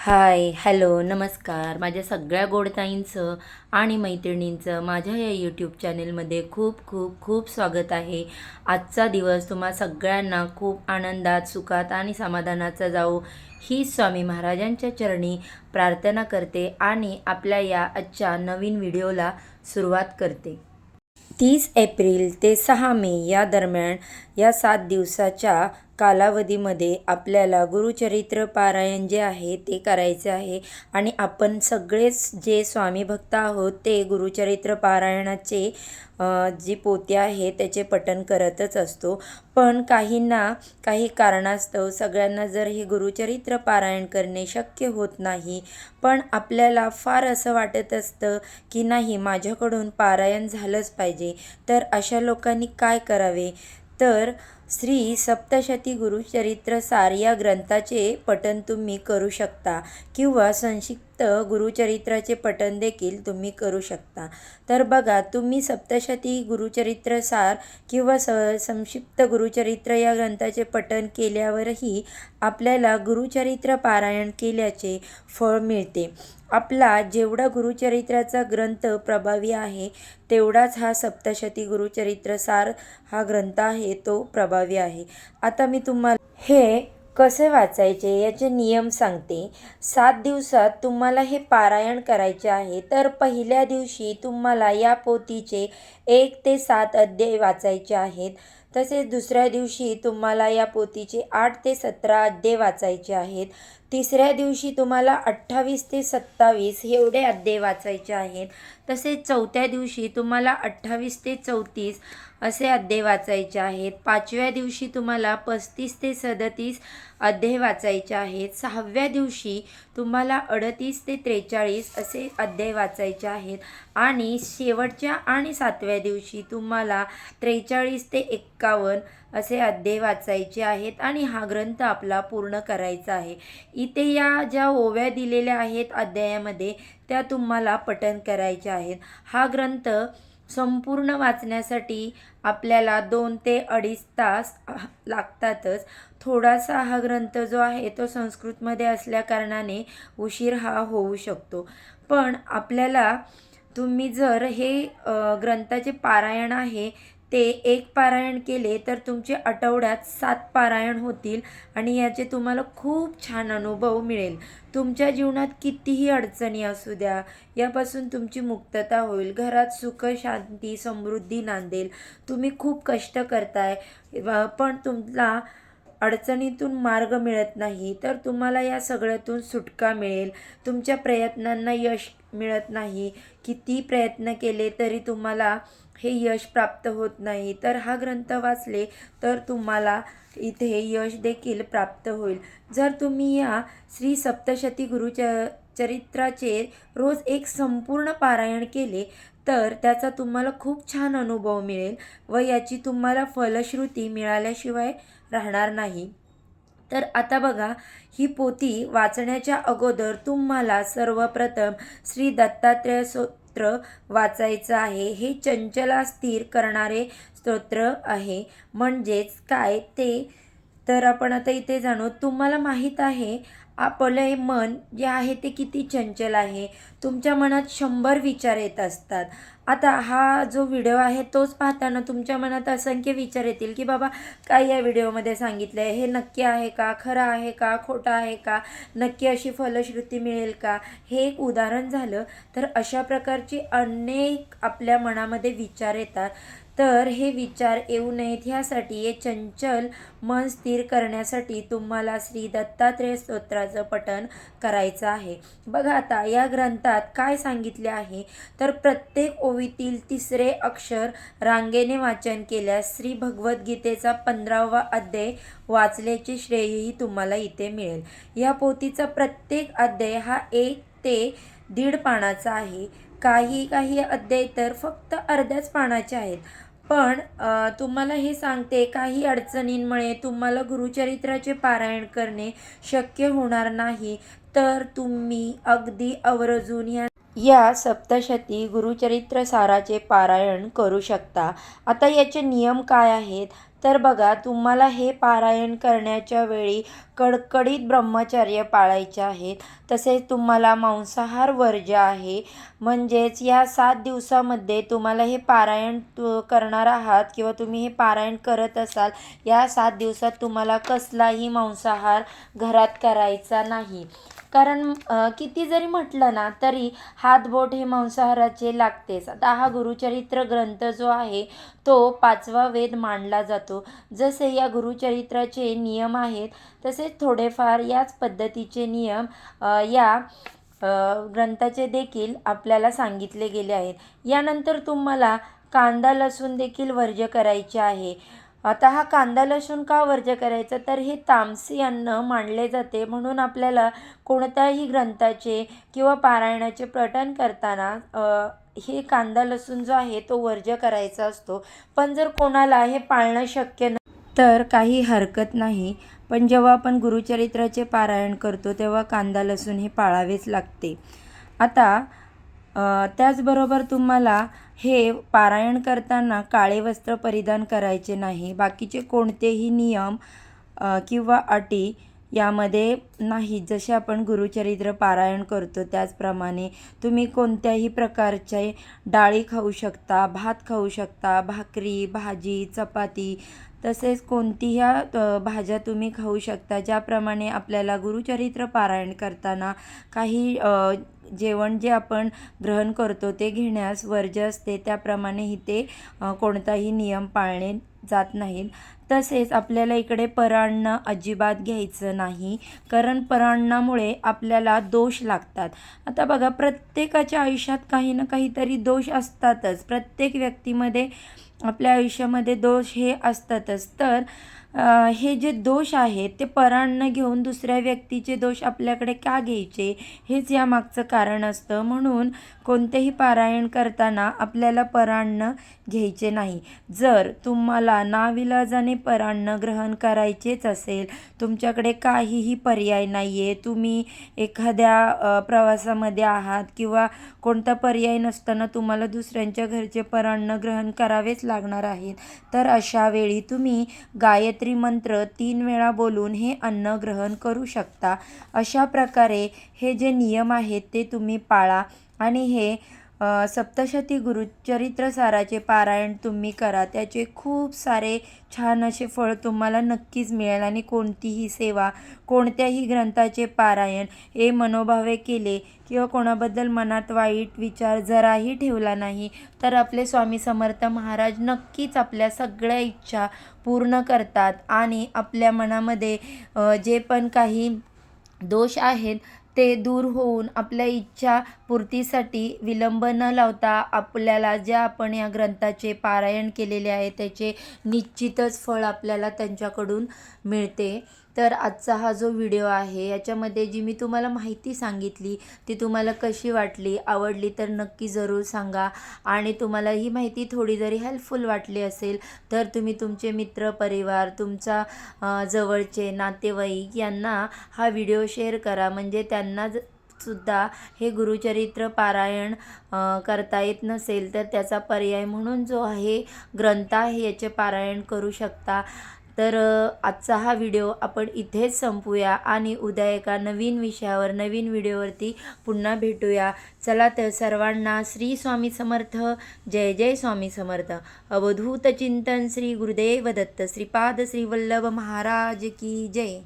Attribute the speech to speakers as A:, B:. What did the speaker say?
A: Hi hello नमस्कार. माझ्या सगळ्या गोडताईंचं आणि मैत्रिणींचं माझ्या या यूट्यूब चॅनेलमध्ये खूप खूप खूप स्वागत आहे. आजचा दिवस तुम्हा सगळ्यांना खूप आनंदात सुखात आणि समाधानाचा जाऊ ही स्वामी महाराजांच्या चरणी प्रार्थना करते आणि आपल्या या आजच्या नवीन व्हिडिओला सुरुवात करते. तीस एप्रिल ते सहा मे या दरम्यान या सात दिवसाच्या कालावधीमध्ये आपल्याला गुरुचरित्र पारायण जे आहे ते करायचे आहे. आणि आपण सगळेच जे स्वामी भक्त आहोत ते गुरुचरित्र पारायणाचे जी पोते आहे त्याचे पठन करतच असतो. पण काहींना काही कारणास्तव सगळ्यांना जर हे गुरुचरित्र पारायण करणे शक्य होत नाही पण आपल्याला फार असं वाटत असतं की नाही माझ्याकडून पारायण झालंच पाहिजे. तर अशा लोकांनी काय करावे? तर श्री सप्तशती गुरुचरित्र सार या ग्रंथाचे पठन तुम्ही करू शकता किंवा संक्षिप्त गुरुचरित्राचे पठन देखील तुम्ही करू शकता. तर बघा तुम्ही सप्तशती गुरुचरित्र सार किंवा स संक्षिप्त गुरुचरित्र या ग्रंथाचे पठन केल्यावरही आपल्याला गुरुचरित्र पारायण केल्याचे फळ मिळते. आपला जेवढा गुरुचरित्राचा ग्रंथ प्रभावी आहे तेवढाच हा सप्तशती गुरुचरित्र सार हा ग्रंथ आहे तो प्रभावी आहे. आता मी तुम्हाला हे कसे वाचायचे याचे नियम सांगते. सात दिवसात तुम्हाला हे पारायण करायचे आहे तर पहिल्या दिवशी तुम्हाला या पोथीचे एक ते सात अध्याय वाचायचे आहेत. तसेच दुसऱ्या दिवशी तुम्हाला या पोथीचे आठ ते सतरा अध्याय वाचायचे आहेत. तिसऱ्या दिवशी तुम्हाला अठ्ठावीस ते सत्तावीस एवढे अध्याय वाचायचे आहेत. तसेच चौथ्या दिवशी तुम्हाला अठ्ठावीस ते चौतीस असे अध्याय वाचायचे आहेत. पाचव्या दिवशी तुम्हाला पस्तीस ते सदतीस अध्याय वाचायचे आहेत. सहाव्या दिवशी तुम्हाला अडतीस ते त्रेचाळीस असे अध्याय वाचायचे आहेत. आणि शेवटच्या आणि सातव्या दिवशी तुम्हाला त्रेचाळीस ते एक्कावन्न असे अध्याय वाचायचे आहेत आणि हा ग्रंथ आपला पूर्ण करायचा आहे. इथे या ज्या ओव्या दिलेल्या आहेत अध्यायामध्ये त्या तुम्हाला पठन करायच्या आहेत. हा ग्रंथ संपूर्ण वाचण्यासाठी आपल्याला दोन ते अडीच तास लागतातच. थोडासा हा ग्रंथ जो आहे तो संस्कृतमध्ये असल्याकारणाने उशीर हा होऊ शकतो. पण आपल्याला तुम्ही जर हे ग्रंथाचे पारायण आहे ते एक पारायण केले तर तुमचे आठवड्यात सात पारायण होतील आणि याचे तुम्हाला खूप छान अनुभव मिळेल. तुमच्या जीवनात कितीही अडचणी असू द्या यापासून तुमची मुक्तता होईल. घरात सुख शांती समृद्धी नांदेल. तुम्ही खूप कष्ट करताय पण तुमला अडचणीतून मार्ग मिळत नाही तर तुम्हाला या सगळ्यातून सुटका मिळेल. तुमच्या प्रयत्नांना यश मिळत नाही. किती प्रयत्न केले तरी तुम्हाला हे यश प्राप्त होत नाही. तर हा ग्रंथ वाचले तर तुम्हाला इथे यश देखील प्राप्त होईल. जर तुम्ही या श्री सप्तशती गुरुच चरित्राचे रोज एक संपूर्ण पारायण केले तर त्याचा तुम्हाला खूप छान अनुभव मिळेल व याची तुम्हाला फलश्रुती मिळाल्याशिवाय राहणार नाही. तर आता बघा ही पोती वाचण्याच्या अगोदर तुम्हाला सर्वप्रथम श्री दत्तात्रेय स्तोत्र वाचायचं आहे. हे चंचला स्थिर करणारे स्तोत्र आहे. म्हणजेच काय ते? तर आपण आता इथे जाणू. तुम्हाला माहीत आहे आपलं हे मन जे आहे ते किती चंचल आहे. तुमच्या मनात शंभर विचार येत असतात. आता हा जो व्हिडिओ आहे तोच पाहताना तुमच्या मनात असंख्य विचार येतील की बाबा काय या व्हिडिओमध्ये सांगितलं आहे हे नक्की आहे का? खरं आहे का? खोटं आहे का? नक्की अशी फलश्रुती मिळेल का? हे एक उदाहरण झालं. तर अशा प्रकारची अनेक आपल्या मनामध्ये विचार येतात. तर हे विचार येऊ नयेत. ह्यासाठी हे चंचल मन स्थिर करण्यासाठी तुम्हाला श्री दत्तात्रेय स्तोत्राचं पठण करायचं आहे. बघा आता या ग्रंथात काय सांगितले आहे? तर प्रत्येक ओवीतील तिसरे अक्षर रांगेने वाचन केल्यास श्री भगवद्गीतेचा पंधरावा अध्याय वाचल्याचे श्रेयही तुम्हाला इथे मिळेल. या पोथीचा प्रत्येक अध्याय हा एक ते दीड पानाचा आहे. काही काही अध्याय तर फक्त अर्ध्याच पानाचे आहेत. पण तुम्हाला हे सांगते काही अडचणींमुळे तुम्हाला गुरुचरित्राचे पारायण करणे शक्य होणार नाही. तर तुम्ही अगदी अवरजून या या सप्तशती गुरुचरित्र साराचे पारायण करू शकता. आता याचे नियम काय आहेत? तर बघा तुम्हाला हे पारायण करण्याच्या वेळी कडकडीत ब्रह्मचर्य पाळायचे आहेत. तसेच तुम्हाला मांसाहार वर्ज्य आहे. म्हणजेच या सात दिवसामध्ये तुम्हाला हे पारायण तु करणार आहात किंवा तुम्ही हे पारायण करत असाल या सात दिवसात तुम्हाला कसलाही मांसाहार घरात करायचा नाही. कारण किती जरी म्हटलं ना तरी हातबोट हे मांसाहाराचे लागतेच. आता हा गुरुचरित्र ग्रंथ जो आहे तो पाचवा वेद मानला जातो. जसे या गुरुचरित्राचे नियम आहेत तसेच थोडेफार याच पद्धतीचे नियम या ग्रंथाचे देखील आपल्याला सांगितले गेले आहेत. यानंतर तुम्हाला कांदा लसूण देखील वर्ज्य करायचे आहे. आता हा कांदा लसूण का वर्ज्य करायचा? तर हे तामसी अन्न मानले जाते. म्हणून आपल्याला कोणत्याही ग्रंथाचे किंवा पारायणाचे पठण करताना हे कांदा लसूण जो आहे तो वर्ज्य करायचा असतो. पण जर कोणाला हे पाळणं शक्य न तर काही हरकत नाही. पण जेव्हा आपण गुरुचरित्राचे पारायण करतो तेव्हा कांदा लसूण हे पाळावेच लागते. आता त्याचबरोबर तुम्हाला हे पारायण करताना काळे वस्त्र परिधान करायचे नाही. बाकीचे कोणतेही नियम किंवा अटी यामध्ये नाही. जसे आपण गुरुचरित्र पारायण करतो त्याचप्रमाणे तुम्ही कोणत्याही प्रकारचे डाळी खाऊ शकता भात खाऊ शकता भाकरी भाजी चपाती तसेच कोणतीही भाज्या तुम्ही खाऊ शकता. ज्याप्रमाणे आपल्याला गुरुचरित्र पारायण करताना काही जेवण जे आपण ग्रहण करतो ते घेण्यास वर्ज्य असते. त्याप्रमाणे इथे कोणताही नियम पाळले जात नाहीत. तसेच आपल्याला इकडे परान्न अजिबात घ्यायचं नाही कारण परान्नामुळे आपल्याला दोष लागतात. आता बघा प्रत्येकाच्या आयुष्यात काही ना काहीतरी दोष असतातच. प्रत्येक व्यक्तीमध्ये आपल्या आयुष्यामध्ये दोष हे असतातच. तर हे जे दोष आहेत ते परान्न घेऊन दुसऱ्या व्यक्तीचे दोष आपल्याकडे का घ्यायचे? हेच यामागचं कारण असतं. म्हणून कोणतेही पारायण करताना आपल्याला परान्न घ्यायचे नाही. जर तुम्हाला नाविलाजाने परान्न ग्रहण करायचेच असेल. तुमच्याकडे काहीही पर्याय नाही आहे तुम्ही एखाद्या प्रवासामध्ये आहात किंवा कोणता पर्याय नसताना तुम्हाला दुसऱ्यांच्या घरचे परान्न ग्रहण करावेच लागणार आहेत. तर अशा वेळी तुम्ही गायत्री मंत्र तीन वेळा बोलून हे अन्न ग्रहण करू शकता. अशा प्रकारे हे जे नियम आहेत ते तुम्ही पाळा आणि हे सप्तशती गुरुचरित्र साराचे पारायण तुम्ही करा. त्याचे खूप सारे छान असे फळ तुम्हाला नक्कीच मिळेल. आणि कोणतीही सेवा कोणत्याही ग्रंथाचे पारायण हे मनोभावे केले किंवा कोणाबद्दल मनात वाईट विचार जराही ठेवला नाही तर आपले स्वामी समर्थ महाराज नक्कीच आपल्या सगळ्या इच्छा पूर्ण करतात. आणि आपल्या मनामध्ये जे पण काही दोष आहेत ते दूर होऊन आपल्या इच्छा पूर्तीसाठी विलंब न लावता आपल्याला ज्या आपण या ग्रंथाचे पारायण केलेले आहे त्याचे निश्चितच फळ आपल्याला त्यांच्याकडून मिळते. तर आजचा हा जो व्हिडिओ आहे याच्यामध्ये जी मी तुम्हाला माहिती सांगितली ती तुम्हाला कशी वाटली आवडली तर नक्की जरूर सांगा. आणि तुम्हाला ही माहिती थोडी जरी हेल्पफुल वाटली असेल तर तुम्ही तुमचे मित्र परिवार तुमचा जवळचे नातेवाईक यांना हा व्हिडिओ शेअर करा. म्हणजे त्यांना ज सुद्धा हे गुरुचरित्र पारायण करता येत नसेल तर त्याचा पर्याय म्हणून जो आहे ग्रंथ आहे याचे पारायण करू शकता. तर आजचा हा व्हिडिओ आपण इथेच संपूया आणि उद्या एका नवीन विषयावर नवीन व्हिडिओवरती पुन्हा भेटूया. चला तर सर्वांना श्री स्वामी समर्थ जय जय स्वामी समर्थ. अवधूत चिंतन श्री गुरुदेव दत्त श्रीपाद श्रीवल्लभ महाराज की जय.